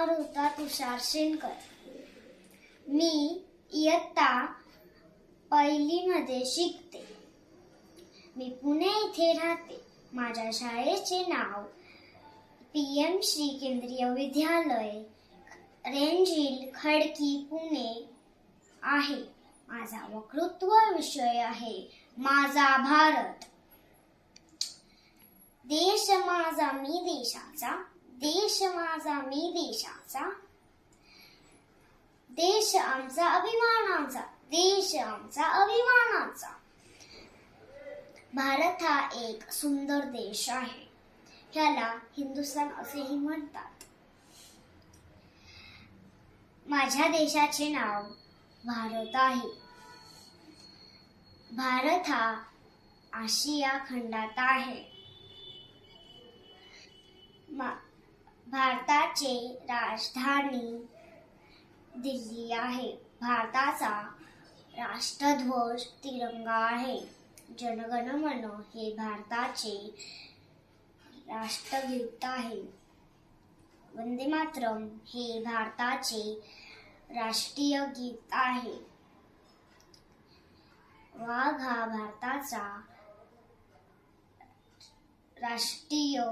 आरुता तुषार Schenker मी इयत्ता पहिलीमध्ये शिकते. मी पुणे इथे राहते. माझ्या शाळेचे नाव पी एम श्री केंद्रीय विद्यालय रेंजिल खडकी पुणे आहे. माझा वक्तृत्व विषय आहे माझा भारत. देश माझा मी देशाचा देश माझा मी देशाचा देश आमचा अभिमानाचा देश आमचा अभिमानाचा भारत हा एक सुंदर देश आहे ह्याला हिंदुस्थान असेही म्हणतात माझ्या देशाचे नाव भारत आहे भारत हा आशिया खंडात आहे मा- भारताचे राजधानी दिल्ली आहे. भारताचा राष्ट्रध्वज तिरंगा आहे. जनगण मन हे भारताचे राष्ट्रगीत आहे. वंदे मातरम हे भारताचे राष्ट्रीय गीत आहे. वाघ हा भारताचा राष्ट्रीय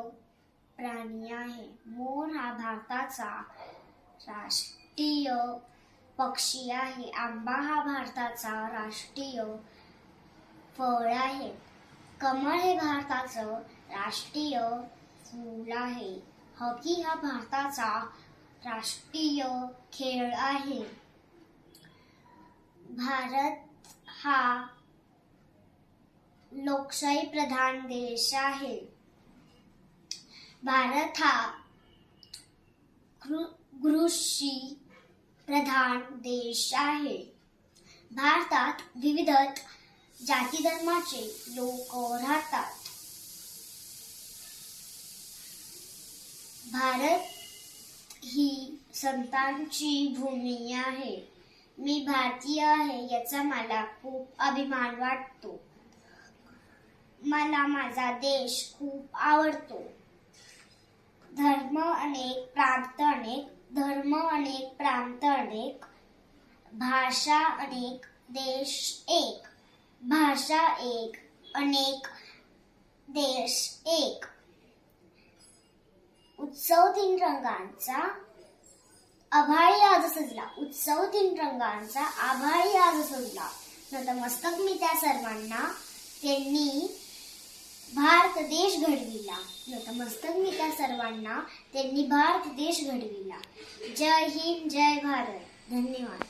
प्राणी आहे. मोर हा भारताचा राष्ट्रीय पक्षी आहे. आंबा हा भारताचा राष्ट्रीय फळ आहे. कमळ हे भारताचं राष्ट्रीय फूल आहे. हॉकी हा भारताचा राष्ट्रीय खेळ आहे. भारत हा लोकशाही प्रधान देश आहे. भारत हा कृषी प्रधान देश आहे. भारतात विविध जाती धर्माचे लोक राहतात. भारत ही संतांची भूमी आहे. मी भारतीय आहे याचा मला खूप अभिमान वाटतो. मला माझा देश खूप आवडतो. धर्म अनेक प्रांत अनेक धर्म अनेक प्रांत अनेक भाषा अनेक देश एक भाषा एक अनेक देश एक. उत्सव तीन रंगांचा आभाळी आज सजला. उत्सव तीन रंगांचा आभाळी आज सजला. नतमस्तक मी त्या सर्वांना त्यांनी भारत देश घडविला. नतमस्तक मी त्या सर्वांना त्यांनी भारत देश घडविला. जय हिंद जय भारत. धन्यवाद.